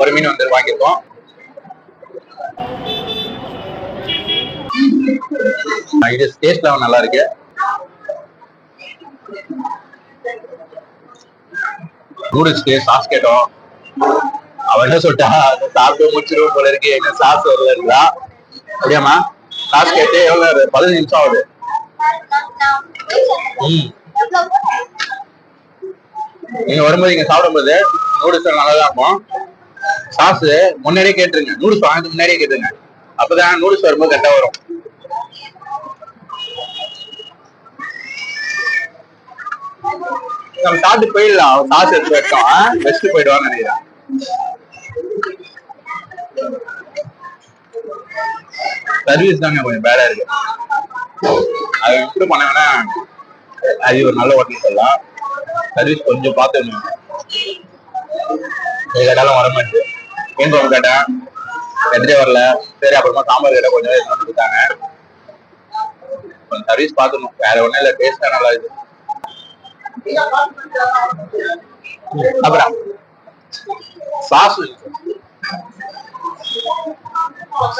ஒரு மீன் வந்து வாங்கியிருக்கோம். இது டேஸ்ட் லெவல் நல்லா இருக்கு. நூடுல்ஸ்க்கு சாஸ் கேட்டோம். அவன் என்ன சொல்லிட்டா? சாப்பிட்டு முடிச்சிருவோம் போல இருக்கு. என்ன சாஸ் இருக்கா ஏம்மா சாஸ் கேட்டு எவ்வளவு நேரம்? பதினஞ்சு நிமிஷம் ஆகுது. நீங்க வரும்போது இங்க சாப்பிடும்போது நூடுல்ஸ் நல்லா தான் இருக்கும். சாஸ் முன்னாடியே கேட்டுருங்க. நூடுல்ஸ் வாங்கிட்டு முன்னாடியே கேட்டுருங்க. அப்பதான் நூடுல்ஸ் வரும்போது கரெக்டா வரும். நம்ம சாப்பிட்டு போயிடலாம். சாஸ் எடுத்து வைக்கோம் பெஸ்ட் போயிடுவான்னு நினைக்கிறேன். சர்வீஸ் தாங்க கொஞ்சம் பேடா இருக்கு. அது இம்ப்ரூவ் பண்ண வேணா அது ஒரு நல்ல ஹோட்டல் சொல்லலாம். சர்வீஸ் கொஞ்சம் பார்த்து கேட்டாலும் வர மாட்டேது மீன் குழம்பு கேட்டேன் எதிரே வரல. சரி அப்புறமா சாம்பார் கேட்ட கொஞ்சம் நேரம் கொடுத்தாங்க கொஞ்சம் சர்வீஸ் பார்த்துக்கணும். வேற ஒண்ணும் இல்ல டேஸ்டா நல்லா இருக்கு. அப்புறம் sauce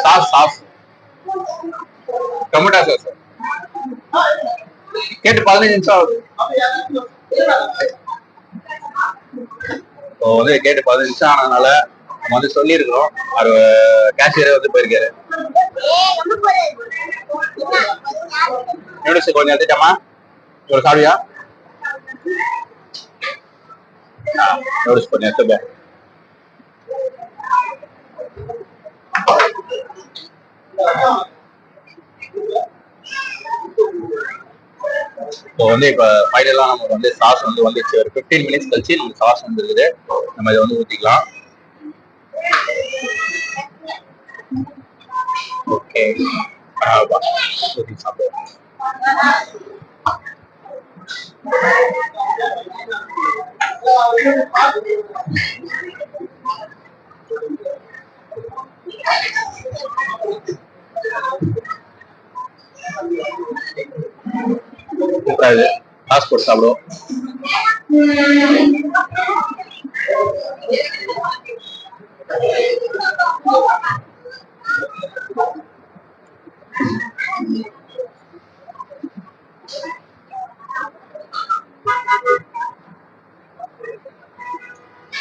sauce sauce tomato sauce கேட்டு பதினஞ்சு நிமிஷம் ஆகுது. இப்போ வந்து கேட்டு பதினஞ்சு நிமிஷம் ஆனதுனால நம்ம வந்து சொல்லியிருக்கிறோம். அவர் கேஷியரே வந்து போயிருக்காரு. நூடுல்ஸ் கொஞ்சம் எடுத்துட்டாமா ஒரு சாப்பிடியா நூடுல்ஸ் கொஞ்சம் எடுத்துப்பேன் இப்போ வந்து இப்போ ஃபைனலாக நமக்கு வந்து சாஸ் வந்து வந்துச்சு ஒரு ஃபிஃப்டீன் மினிட்ஸ் கழிச்சு நமக்கு சாஸ் வந்துருக்குது. நம்ம இதை வந்து ஊற்றிக்கலாம் Porque agua sin sabor. Comprar, haz por sabor.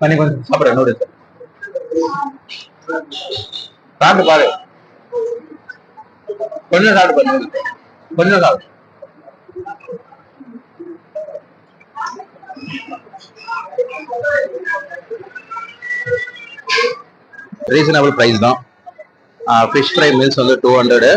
பண்ணி கொஞ்சம் சாப்பிடுறேன் நூடுல்ஸ் சாப்பிட்டு பாரு. கொஞ்சம் சாப்பிட்டு பாரு கொஞ்சம் சாப்பிடு. ரீசனபிள் ப்ரைஸ் தான். ஃபிஷ் ஃப்ரை மீல்ஸ் வந்து டூ ஹண்ட்ரடு